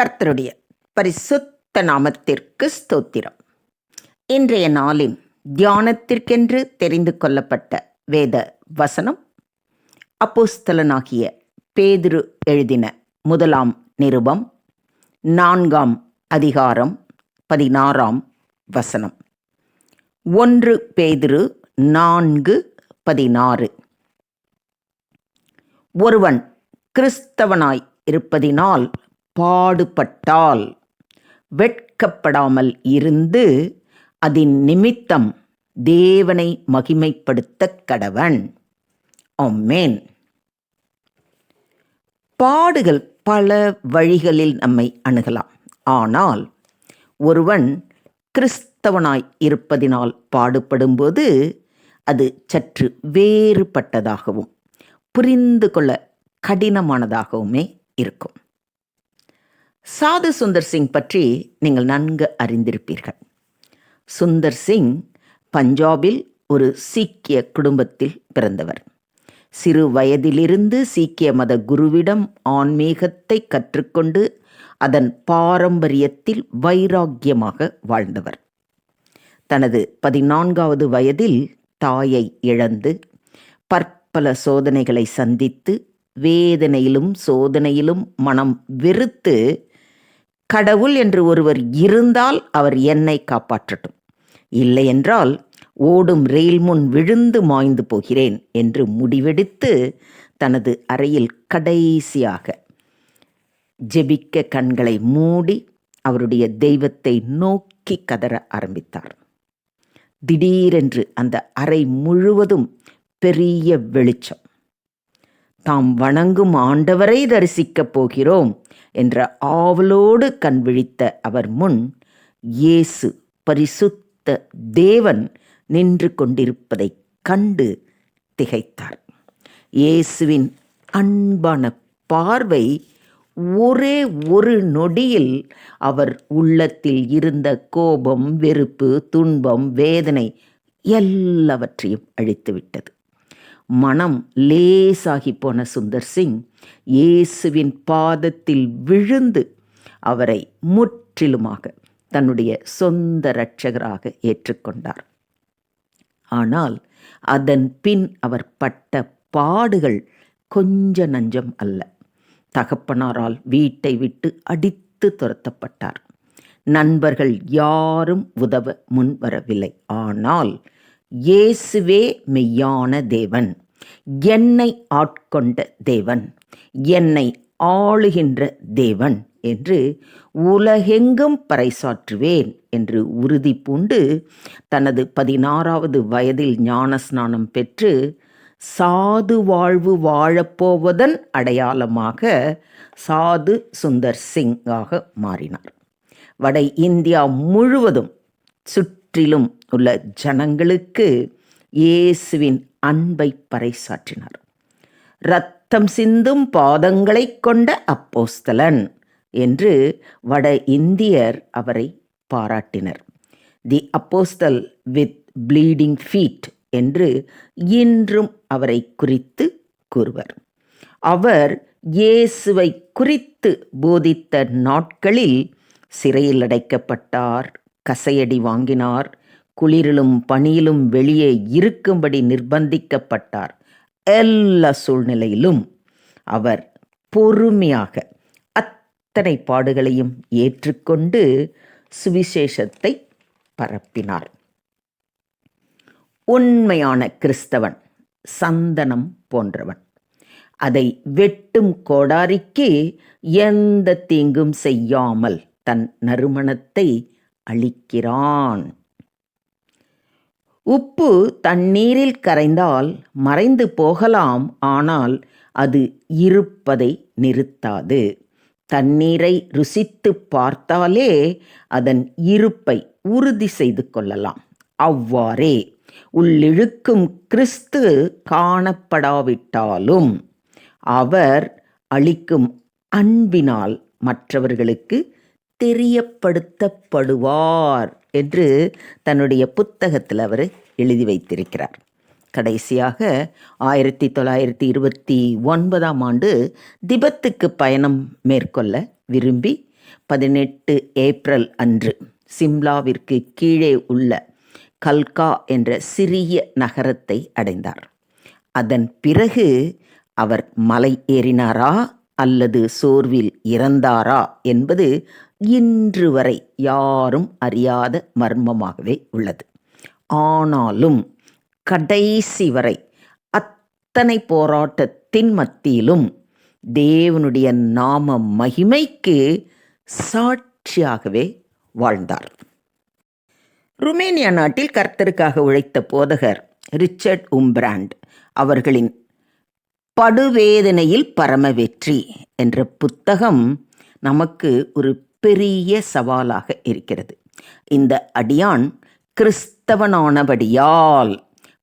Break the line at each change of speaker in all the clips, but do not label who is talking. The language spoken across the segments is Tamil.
கர்த்தருடைய பரிசுத்த நாமத்திற்கு ஸ்தோத்திரம். இன்றைய நாளின் தியானத்திற்கென்று தெரிந்து கொள்ளப்பட்ட வேத வசனம் அப்போஸ்தலனாகிய பேதுரு எழுதின முதலாம் நிருபம் நான்காம் அதிகாரம் பதினாறாம் வசனம். ஒன்று பேதுரு நான்கு பதினாறு. ஒருவன் கிறிஸ்தவனாய் இருப்பதினால் பாடுபட்டால் வெட்கப்படாமல் இருந்து அதன் நிமித்தம் தேவனை மகிமைப்படுத்த கடவன். அம்மேன் பாடுகள் பல வழிகளில் நம்மை அணுகலாம். ஆனால் ஒருவன் கிறிஸ்தவனாய் இருப்பதினால் பாடுபடும்போது அது சற்று வேறுபட்டதாகவும் புரிந்து கொள்ள கடினமானதாகவுமே இருக்கும். சாது சுந்தர் சிங் பற்றி நீங்கள் நன்கு அறிந்திருப்பீர்கள். சுந்தர் சிங் பஞ்சாபில் ஒரு சீக்கிய குடும்பத்தில் பிறந்தவர். சிறு வயதிலிருந்து சீக்கிய மத குருவிடம் ஆன்மீகத்தை கற்றுக்கொண்டு அதன் பாரம்பரியத்தில் வைராக்கியமாக வாழ்ந்தவர். தனது பதினான்காவது வயதில் தாயை இழந்து பற்பல சோதனைகளை சந்தித்து வேதனையிலும் சோதனையிலும் மனம் வெறுத்து கடவுள் என்று ஒருவர் இருந்தால் அவர் என்னை காப்பாற்றட்டும். இல்லையென்றால் ஓடும் ரெயில் முன் விழுந்து மாய்ந்து போகிறேன் என்று முடிவெடுத்து தனது அறையில் கடைசியாக ஜெபிக்க கண்களை மூடி அவருடைய தெய்வத்தை நோக்கி கதற ஆரம்பித்தார். திடீரென்று அந்த அறை முழுவதும் பெரிய வெளிச்சம். தாம் வணங்கும் ஆண்டவரை தரிசிக்கப் போகிறோம் என்ற ஆவலோடு கண் விழித்த அவர் முன் இயேசு பரிசுத்த தேவன் நின்று கொண்டிருப்பதைக் கண்டு திகைத்தார். இயேசுவின் அன்பான பார்வை ஒரே ஒரு நொடியில் அவர் உள்ளத்தில் இருந்த கோபம் வெறுப்பு துன்பம் வேதனை எல்லாவற்றையும் அழித்துவிட்டது. மனம் லேசாகி போன சுந்தர் சிங் இயேசுவின் பாதத்தில் விழுந்து அவரை முற்றிலுமாக தன்னுடைய சொந்த இரட்சகராக ஏற்றுக்கொண்டார். ஆனால் அதன் பின் அவர் பட்ட பாடுகள் கொஞ்ச நஞ்சம் அல்ல. தகப்பனாரால் வீட்டை விட்டு அடித்து துரத்தப்பட்டார். நண்பர்கள் யாரும் உதவ முன் வரவில்லை. ஆனால் இயேசுவே மெய்யான தேவன். என்னை ஆட்கொண்ட தேவன். என்னை ஆளுகின்ற தேவன் என்று உலகெங்கும் பறைசாற்றுவேன் என்று உறுதி பூண்டு தனது பதினாறாவது வயதில் ஞானஸ்நானம் பெற்று சாது வாழ்வு வாழப்போவதன் அடையாளமாக சாது சுந்தர் சிங்காக மாறினார். வட இந்தியா முழுவதும் சுற்றிலும் உள்ள ஜனங்களுக்கு இயேசுவின் அன்பை பறைசாற்றினார். ரத்தம் சிந்தும் பாதங்களை கொண்ட அப்போஸ்தலன் என்று வட இந்தியர் அவரை பாராட்டினர். The apostle with bleeding feet என்று இன்றும் அவரை குறித்து கூறுவர். அவர் இயேசுவை குறித்து போதித்த நாட்களில் சிறையில் அடைக்கப்பட்டார் கசையடி வாங்கினார். குளிரிலும் பனியிலும் வெளியே இருக்கும்படி நிர்பந்திக்கப்பட்டார். எல்லா சூழ்நிலையிலும் அவர் பொறுமையாக அத்தனை பாடுகளையும் ஏற்றுக்கொண்டு சுவிசேஷத்தை பரப்பினார். உண்மையான கிறிஸ்தவன் சந்தனம் போன்றவன். அதை வெட்டும் கோடாரிக்கு எந்த தீங்கும் செய்யாமல் தன் நறுமணத்தை அளிக்கிறான் உப்பு தண்ணீரில் கரைந்தால் மறைந்து போகலாம் ஆனால் அது இருப்பதை நிறுத்தாது. தண்ணீரை ருசித்து பார்த்தாலே அதன் இருப்பை உறுதி செய்து கொள்ளலாம். அவ்வாறே உள்ளிழுக்கும் கிறிஸ்து காணப்படாவிட்டாலும் அவர் அளிக்கும் அன்பினால் மற்றவர்களுக்கு தெரியப்படுத்தப்படுவார் என்று தன்னுடைய புத்தகத்தில் அவர் எழுதி வைத்திருக்கிறார். கடைசியாக ஆயிரத்தி தொள்ளாயிரத்தி இருபத்தி ஒன்பதாம் ஆண்டு திபெத்துக்கு பயணம் மேற்கொள்ள விரும்பி பதினெட்டு ஏப்ரல் அன்று சிம்லாவிற்கு கீழே உள்ள கல்கா என்ற சிறிய நகரத்தை அடைந்தார். அதன் பிறகு அவர் மலை ஏறினாரா அல்லது சோர்வில் இறந்தாரா என்பது இன்று வரை யாரும் அறியாத மர்மமாகவே உள்ளது. ஆனாலும் கடைசி வரை அத்தனை போராட்டத்தின் மத்தியிலும் தேவனுடைய நாம மகிமைக்கு சாட்சியாகவே வாழ்ந்தார். ருமேனியா நாட்டில் கர்த்தருக்காக உழைத்த போதகர் ரிச்சர்ட் உம்பிராண்ட் அவர்களின் படுவேதனையில் பரம வெற்றி என்ற புத்தகம் நமக்கு ஒரு பெரிய சவாலாக இருக்கிறது. இந்த அடியான் கிறிஸ்தவனானபடியால்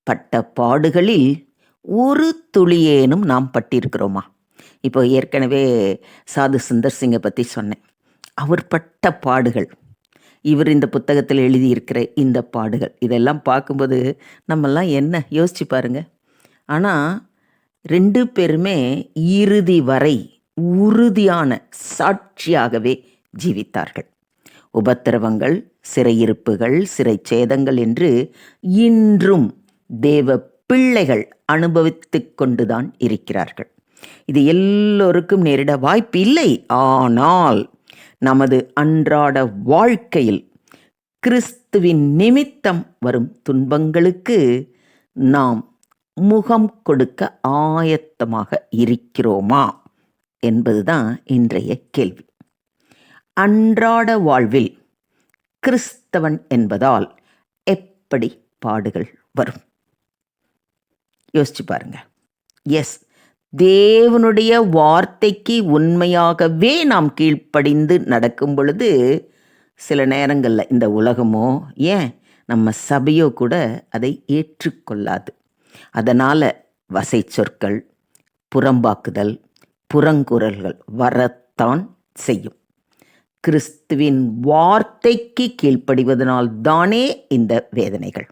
பட்ட பாடுகளில் ஒரு துளியேனும் நாம் பட்டிருக்கிறோமா? இப்போ ஏற்கனவே சாது சுந்தர் சிங்கை பற்றி சொன்னேன். அவர் பட்ட பாடுகள் இவர் இந்த புத்தகத்தில் எழுதியிருக்கிற இந்த பாடுகள் இதெல்லாம் பார்க்கும்போது நம்மெல்லாம் என்ன யோசிச்சு பாருங்க. ஆனால் ரெண்டு பேருமே இறுதி வரை உறுதியான சாட்சியாகவே ஜீவித்தார்கள். உபத்திரவங்கள் சிறையிருப்புகள் சிறை சேதங்கள் என்று இன்றும் தேவ பிள்ளைகள் அனுபவித்து கொண்டுதான் இருக்கிறார்கள். இது எல்லோருக்கும் நேரிட வாய்ப்பு இல்லை. ஆனால் நமது அன்றாட வாழ்க்கையில் கிறிஸ்துவின் நிமித்தம் வரும் துன்பங்களுக்கு நாம் முகம் கொடுக்க ஆயத்தமாக இருக்கிறோமா? என்பதுதான் இன்றைய கேள்வி. அன்றாட வாழ்வில் கிறிஸ்தவன் என்பதால் எப்படி பாடுகள் வரும்? யோசிச்சு பாருங்க. எஸ் தேவனுடைய வார்த்தைக்கு உண்மையாகவே நாம் கீழ்ப்படிந்து நடக்கும் பொழுது சில நேரங்களில் இந்த உலகமோ ஏன் நம்ம சபையோ கூட அதை ஏற்றுக்கொள்ளாது. அதனால் வசை சொற்கள் புறம்பாக்குதல் புறங்குரல்கள் வரத்தான் செய்யும். கிறிஸ்துவின் வார்த்தைக்கு கீழ்ப்படிவதனால் தானே இந்த வேதனைகள்.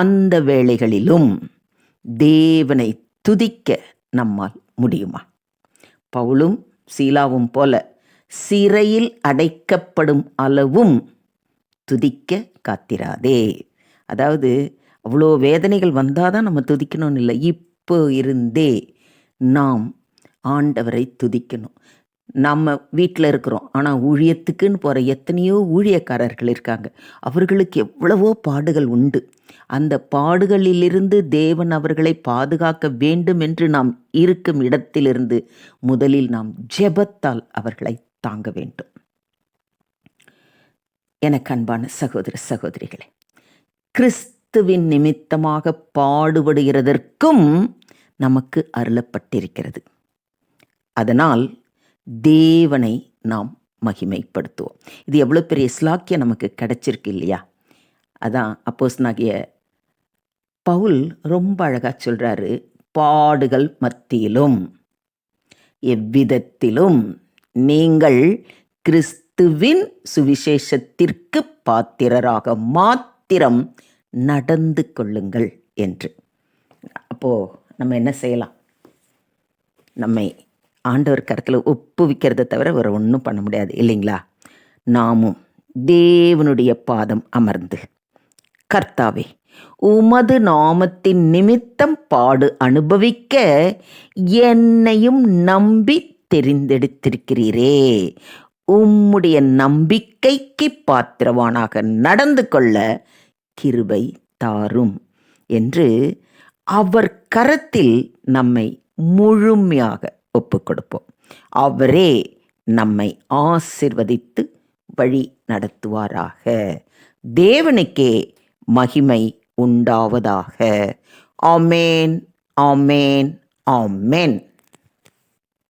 அந்த வேளைகளிலும் தேவனை துதிக்க நம்மால் முடியுமா? பவுலும் சீலாவும் போல சிறையில் அடைக்கப்படும் அளவும் துதிக்க காத்திராதே. அதாவது அவ்வளோ வேதனைகள் வந்தால் தான் நம்ம துதிக்கணும்னு இல்லை. இப்போ இருந்தே நாம் ஆண்டவரை துதிக்கணும். நம்ம வீட்டில் இருக்கிறோம். ஆனால் ஊழியத்துக்குன்னு போகிற எத்தனையோ ஊழியக்காரர்கள் இருக்காங்க. அவர்களுக்கு எவ்வளவோ பாடுகள் உண்டு. அந்த பாடுகளிலிருந்து தேவன் அவர்களை பாதுகாக்க வேண்டும் என்று நாம் இருக்கும் இடத்திலிருந்து முதலில் நாம் ஜெபத்தால் அவர்களை தாங்க வேண்டும். எனக்கு அன்பான சகோதர சகோதரிகளே கிறிஸ்துவின் நிமித்தமாக பாடுபடுகிறதற்கும் நமக்கு அருளப்பட்டிருக்கிறது. அதனால் தேவனை நாம் மகிமைப்படுத்துவோம். இது எவ்வளோ பெரிய ஸ்லாக்கியம் நமக்கு கிடச்சிருக்கு இல்லையா? அதான் அப்போஸ் நாகிய பவுல் ரொம்ப அழகாக சொல்கிறாரு பாடுகள் மத்தியிலும் எவ்விதத்திலும் நீங்கள் கிறிஸ்துவின் சுவிசேஷத்திற்கு பாத்திரராக மாத்திரம் நடந்து கொள்ளுங்கள் என்று. அப்போது நம்ம என்ன செய்யலாம்? நம்மை ஆண்டவர் கருத்தில் ஒப்புவிக்கிறத தவிர வேறு ஒன்றும் பண்ண முடியாது இல்லைங்களா? நாமும் தேவனுடைய பாதம் அமர்ந்து கர்த்தாவே உமது நாமத்தின் நிமித்தம் பாடு அனுபவிக்க என்னையும் நம்பி தெரிந்தெடுத்திருக்கிறீரே. உம்முடைய நம்பிக்கைக்கு பாத்திரவானாக நடந்து கொள்ள கிருபை தாரும் என்று அவர் கரத்தில் நம்மை முழுமையாக ஒப்புக் கொடுப்போம் அவரே நம்மை ஆசிர்வதித்து வழி நடத்துவாராக. தேவனுக்கே மகிமை உண்டாவதாக. ஆமேன் ஆமேன் ஆமேன்.